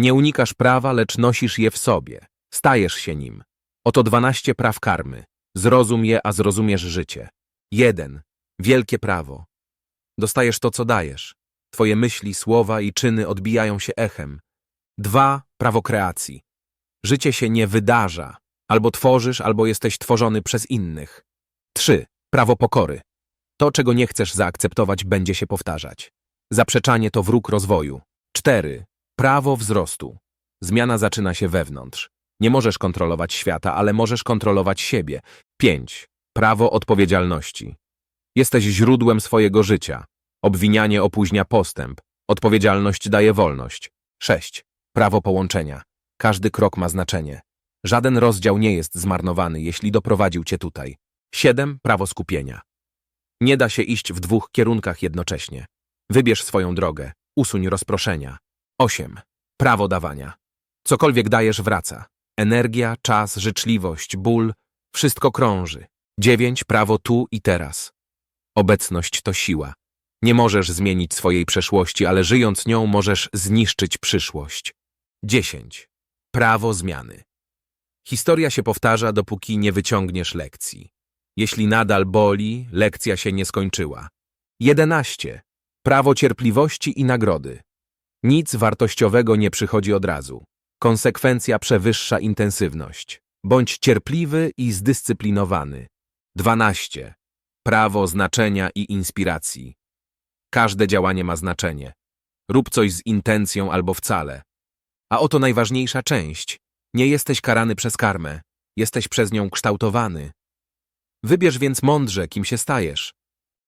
Nie unikasz prawa, lecz nosisz je w sobie. Stajesz się nim. Oto dwanaście praw karmy. Zrozum je, a zrozumiesz życie. Jeden. Wielkie prawo. Dostajesz to, co dajesz. Twoje myśli, słowa i czyny odbijają się echem. Dwa. Prawo kreacji. Życie się nie wydarza. Albo tworzysz, albo jesteś tworzony przez innych. Trzy. Prawo pokory. To, czego nie chcesz zaakceptować, będzie się powtarzać. Zaprzeczanie to wróg rozwoju. Cztery. Prawo wzrostu. Zmiana zaczyna się wewnątrz. Nie możesz kontrolować świata, ale możesz kontrolować siebie. Pięć. Prawo odpowiedzialności. Jesteś źródłem swojego życia. Obwinianie opóźnia postęp. Odpowiedzialność daje wolność. Sześć. Prawo połączenia. Każdy krok ma znaczenie. Żaden rozdział nie jest zmarnowany, jeśli doprowadził cię tutaj. Siedem. Prawo skupienia. Nie da się iść w dwóch kierunkach jednocześnie. Wybierz swoją drogę. Usuń rozproszenia. 8. Prawo dawania. Cokolwiek dajesz, wraca. Energia, czas, życzliwość, ból, wszystko krąży. 9. Prawo tu i teraz. Obecność to siła. Nie możesz zmienić swojej przeszłości, ale żyjąc nią możesz zniszczyć przyszłość. 10. Prawo zmiany. Historia się powtarza, dopóki nie wyciągniesz lekcji. Jeśli nadal boli, lekcja się nie skończyła. 11. Prawo cierpliwości i nagrody. Nic wartościowego nie przychodzi od razu. Konsekwencja przewyższa intensywność. Bądź cierpliwy i zdyscyplinowany. 12. Prawo znaczenia i inspiracji. Każde działanie ma znaczenie. Rób coś z intencją albo wcale. A oto najważniejsza część. Nie jesteś karany przez karmę. Jesteś przez nią kształtowany. Wybierz więc mądrze, kim się stajesz.